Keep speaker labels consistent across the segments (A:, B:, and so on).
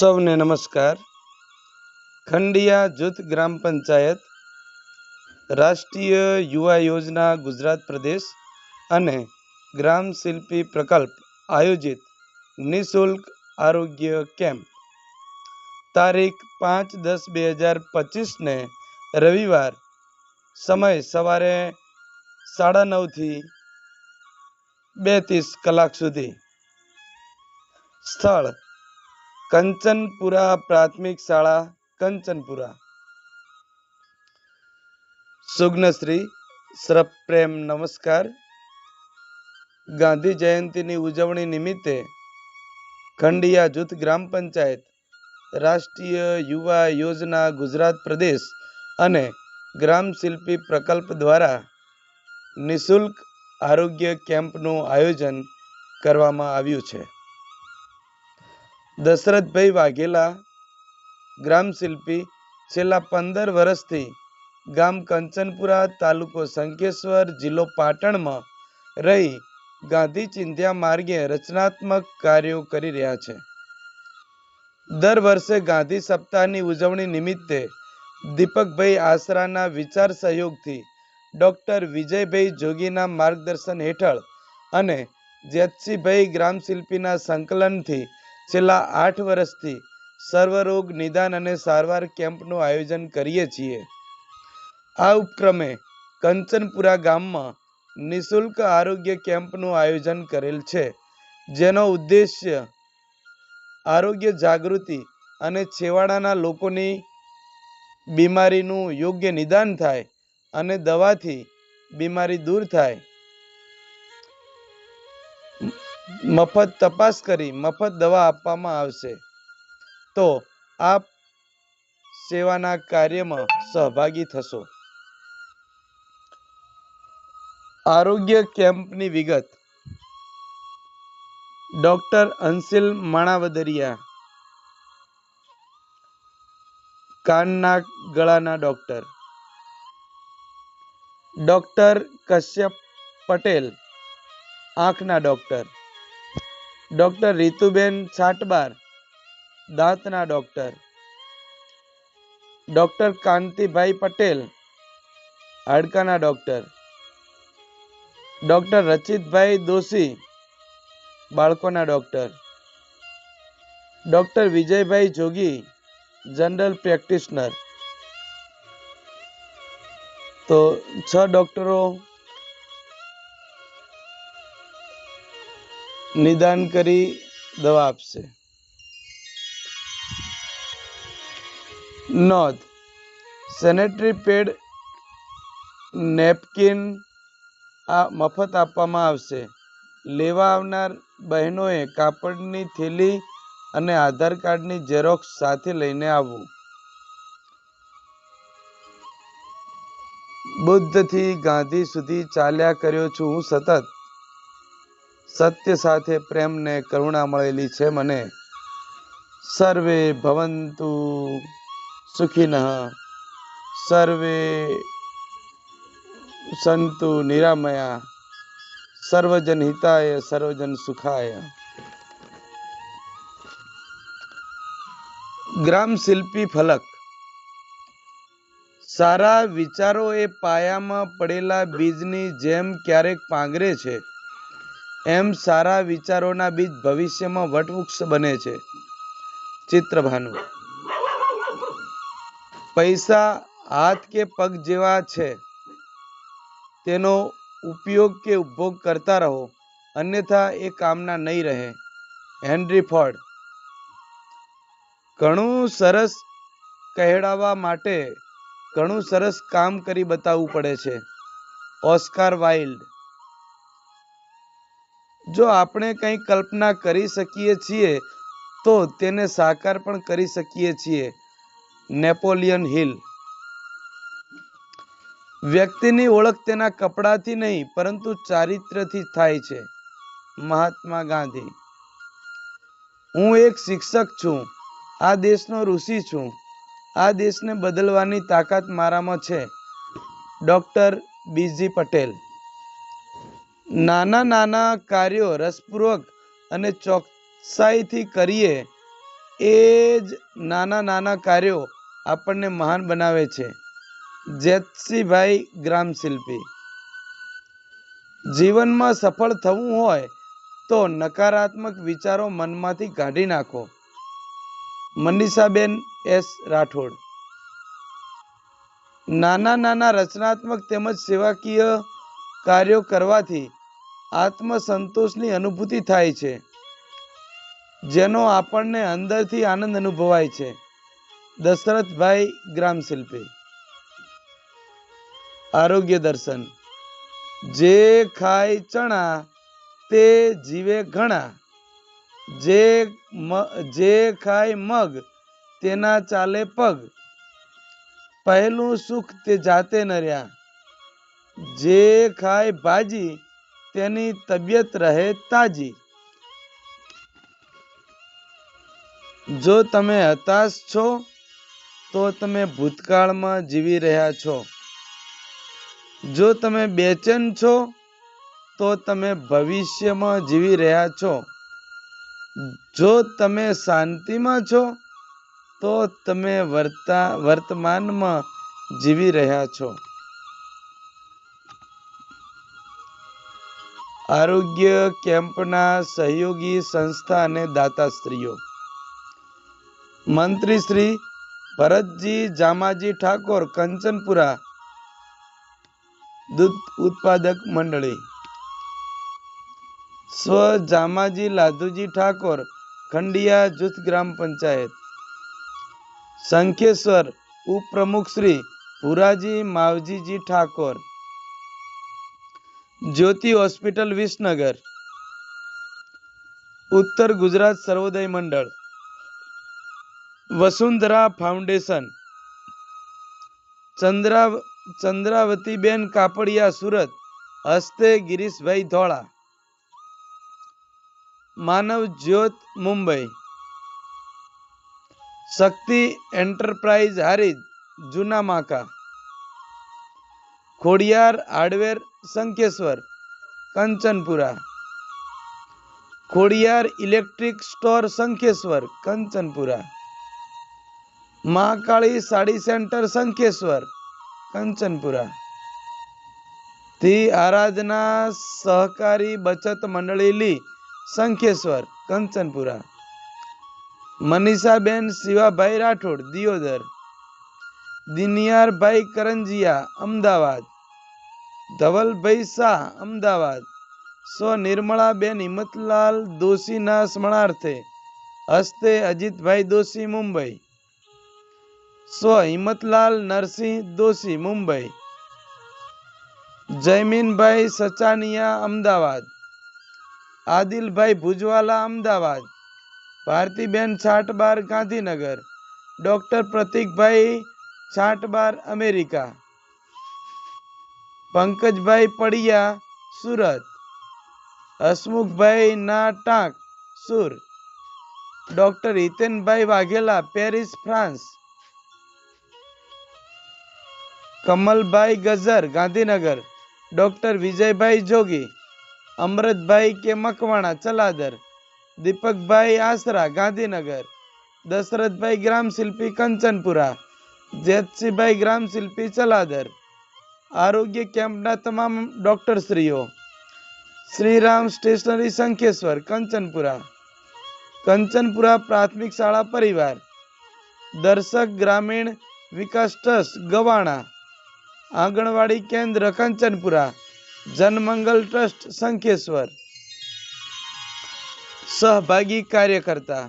A: સૌને નમસ્કાર. ખંડિયા જૂથ ગ્રામ પંચાયત, રાષ્ટ્રીય યુવા યોજના ગુજરાત પ્રદેશ અને ગ્રામ શિલ્પી પ્રકલ્પ આયોજિત નિઃશુલ્ક આરોગ્ય કેમ્પ. તારીખ પાંચ દસ બે હજાર પચીસને રવિવાર સમય સવારે સાડા નવથી બે ત્રીસ કલાક સુધી. સ્થળ કંચનપુરા પ્રાથમિક શાળા, કંચનપુરા. સુગ્નશ્રી સરપ્રેમ નમસ્કાર. ગાંધી જયંતિની ઉજવણી નિમિત્તે ખંડિયા જૂથ ગ્રામ પંચાયત, રાષ્ટ્રીય યુવા યોજના ગુજરાત પ્રદેશ અને ગ્રામ શિલ્પી પ્રકલ્પ દ્વારા નિઃશુલ્ક આરોગ્ય કેમ્પનું આયોજન કરવામાં આવ્યું છે. દશરથભાઈ વાઘેલા ગ્રામ શિલ્પી છેલ્લા પંદર વર્ષથી ગામ કંચનપુરા તાલુકો સંકેશ્વર જિલ્લો પાટણમાં રહી ગાંધી ચિંધ્યા માર્ગે રચનાત્મક કાર્યો કરી રહ્યા છે. દર વર્ષે ગાંધી સપ્તાહની ઉજવણી નિમિત્તે દીપકભાઈ આસરાના વિચાર સહયોગથી ડૉક્ટર વિજયભાઈ જોગીના માર્ગદર્શન હેઠળ અને જેતસીભાઈ ગ્રામ શિલ્પીના સંકલનથી છેલ્લા આઠ વર્ષથી સર્વરોગ નિદાન અને સારવાર કેમ્પનું આયોજન કરીએ છીએ. આ ઉપક્રમે કંચનપુરા ગામમાં નિઃશુલ્ક આરોગ્ય કેમ્પનું આયોજન કરેલ છે, જેનો ઉદ્દેશ્ય આરોગ્ય જાગૃતિ અને છેવાડાના લોકોની બીમારીનું યોગ્ય નિદાન થાય અને દવાથી બીમારી દૂર થાય. મફત તપાસ કરી, મફત દવા આપવામાં આવશે. તો આપ સેવાના કાર્યમાં સહભાગી થશો. આરોગ્ય કેમ્પની વિગત. ડોક્ટર અંશિલ માણાવદરિયા. કાનના ગળાના ડોક્ટર. ડોક્ટર કશ્યપ પટેલ, આંખના ડોક્ટર. ડોક્ટર રીતુબેન છાટબાર દાંતના ડૉક્ટર. ડૉક્ટર કાંતિભાઈ પટેલ, હાડકાના ડોક્ટર. ડૉક્ટર રચિતભાઈ દોશી, બાળકોના doctor. Doctor Vijaybhai Jogi, general practitioner. તો છ ડોક્ટરો નિદાન કરી દવા આપશે. નોંધ. સેનેટરી પેડ નેપકિન આ મફત આપવામાં આવશે. લેવા આવનાર બહેનોએ કાપડની થેલી અને આધાર કાર્ડની ઝેરોક્ષ સાથે લઈને આવવું. બુદ્ધથી ગાંધી સુધી ચાલ્યા કર્યો છું હું સતત. સત્ય સાથે પ્રેમને કરુણા મળેલી છે મને. સર્વે ભવંતુ સુખિનઃ. સર્વે સંતુ નિરામયા. સર્વજન હિતાય, સર્વજન સુખાય. ગ્રામ શિલ્પી ફલક. સારા વિચારો એ પાયામાં પડેલા બીજની જેમ ક્યારેક પાંગરે છે. એમ સારા વિચારોના બીજ ભવિષ્યમાં વટવૃક્ષ બને છે. ચિત્રભાનુ. પૈસા હાથ કે પગ જેવા છે. તેનો ઉપયોગ કે ઉપભોગ કરતા રહો. અન્યથા એ કામના નહીં રહે. Henry Ford. ઘણું સરસ કહેડાવા માટે ઘણું સરસ કામ કરી બતાવવું પડે છે. Oscar Wilde. જો આપણે કંઈ કલ્પના કરી શકીએ છીએ, તો તેને સાકાર પણ કરી શકીએ છીએ. Napoleon Hill. વ્યક્તિની ઓળખ તેના કપડાથી નહીં, પરંતુ ચારિત્રથી થાય છે. મહાત્મા ગાંધી. હું એક શિક્ષક છું. આ દેશનો ઋષિ છું. આ દેશને બદલવાની તાકાત મારામાં છે. ડૉક્ટર બીજી પટેલ. નાના નાના કાર્યો રસપૂર્વક અને ચોકસાઈથી કરીએ, એ જ નાના નાના કાર્યો આપણને મહાન બનાવે છે. જેતસીભાઈ ગ્રામશિલ્પી. જીવનમાં સફળ થવું હોય તો નકારાત્મક વિચારો મનમાંથી કાઢી નાખો. મનીષાબેન એસ રાઠોડ. નાના નાના રચનાત્મક તેમજ સેવાકીય કાર્યો કરવાથી આત્મસંતોષની અનુભૂતિ થાય છે, જેનો આપણને અંદરથી આનંદ અનુભવાય છે. દશરથભાઈ ગ્રામશિલ્પી આરોગ્ય દર્શન. જે ખાય ચણા, તે જીવે ઘણા. જે જે ખાય મગ, તેના ચાલે પગ. પહેલું સુખ તે જાતે નર્યા. જે ખાય ભાજી તેની તબિયત રહે તાજી. જો તમે હતાશ છો, તો તમે ભૂતકાળમાં જીવી રહ્યા છો. જો તમે બેચેન છો, તો તમે ભવિષ્યમાં જીવી રહ્યા છો. જો તમે શાંતિમાં છો, તો તમે વર્તા વર્તમાનમાં જીવી રહ્યા છો. આરોગ્ય કેમ્પના સહયોગી સંસ્થા અને દાતાશ્રીઓ મંત્રી શ્રી ભરતજી જામાજી ઠાકોર, કંચનપુરા દૂધ ઉત્પાદક મંડળી. સ્વ જામાજી લાધુજી ઠાકોર, ખંડિયા જૂથ ગ્રામ પંચાયત. શંખેશ્વર ઉપપ્રમુખ શ્રી પુરાજી માવજીજી ઠાકોર. જ્યોતિ હોસ્પિટલ વિસનગર ઉત્તર ગુજરાત સર્વોદય મંડળ વસુંધરા ફાઉન્ડેશન ચંદ્રા ચંદ્રાવતીબેન કાપડિયા સુરત હસ્તે ગિરીશભાઈ ધોળા માનવ જ્યોત મુંબઈ શક્તિ એન્ટરપ્રાઇઝ હારીજ જૂના માકા Khodiyar hardware Shankeshwar, Kanchanpura. Khodiyar electric store Shankheshwar Kanchanpura. Mahakali sari centre Shankheshwar Kanchanpura. થી આરાધના સહકારી બચત મંડળી લી શંખેશ્વર કંચનપુરા. મનીષાબેન, શિવાભાઈ રાઠોડ, દિયોદર. દિનિયારભાઈ કરંજિયા, અમદાવાદ. ધવલભાઈ શાહ, અમદાવાદ. સ્વ નિર્મળાબેન હિંમતલાલ દોશીના સ્મરણાર્થે હસ્તે અજીતભાઈ દોશી, મુંબઈ. સ્વ Himmatlal Narsinh Doshi, Mumbai. Jayminbhai Sachaniya, Ahmedabad. Adilbhai Bhujwala, Ahmedabad. Bhartiben Chhatbar Gandhinagar. Doctor Pratikbhai Chhatbar America. Pankajbhai Padiya, Surat. Hasmukhbhai ના ટાંક સુર. Doctor Hitenbhai Vaghela, Paris, France. Kamalbhai Gajjar, Gandhinagar. Doctor Vijaybhai Jogi, Amrutbhai K Makwana, Chaladar. દીપકભાઈ આસરા, ગાંધીનગર. દશરથભાઈ ગ્રામ શિલ્પી કંચનપુરા. જેતસીભાઈ ગ્રામ શિલ્પી ચલાદર આરોગ્ય કેમ્પના તમામ ડૉક્ટરશ્રીઓ, શ્રીરામ સ્ટેશનરી શંખેશ્વર, કંચનપુરા કંચનપુરા પ્રાથમિક શાળા પરિવાર, દર્શક ગ્રામીણ વિકાસ ટ્રસ્ટ, ગવાણા, આંગણવાડી કેન્દ્ર, કંચનપુરા, જનમંગલ ટ્રસ્ટ, શંખેશ્વર. સહભાગી કાર્યકર્તા,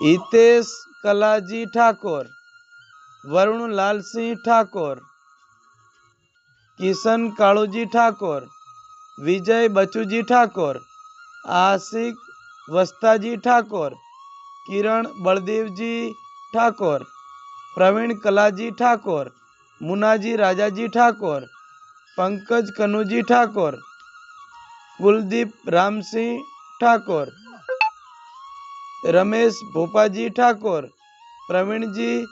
A: હિતેશ કલાજી ઠાકોર વરુણ લાલસિંહ ઠાકોર કિશન કાળુજી ઠાકોર વિજય બચુજી ઠાકોર આશિક વસ્તાજી ઠાકોર કિરણ બળદેવજી ઠાકોર પ્રવીણ કલાજી ઠાકોર મુનાજી રાજાજી ઠાકોર પંકજ કનુજી ઠાકોર કુલદીપ રામસિંહ ઠાકોર રમેશ ભોપાજી ઠાકોર, પ્રવીણજી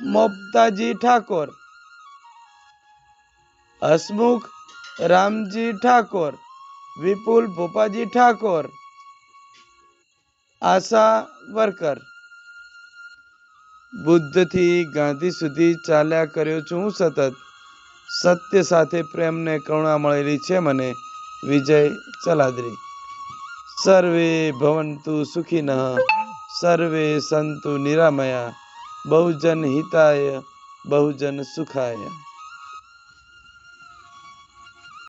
A: મોપતાજી ઠાકોર, હસમુખ રામજી ઠાકોર, વિપુલ ભોપાજી ઠાકોર, આશા વર્કર. બુદ્ધથી ગાંધી સુધી ચાલ્યા કર્યો છું હું સતત. સત્ય સાથે પ્રેમને કરુણા મળેલી છે મને. વિજય ચલાદરી. સર્વે ભવંતુ સુખિનઃ સર્વે સંતુ નિરામયા બહુજન હિતાય બહુજન સુખાય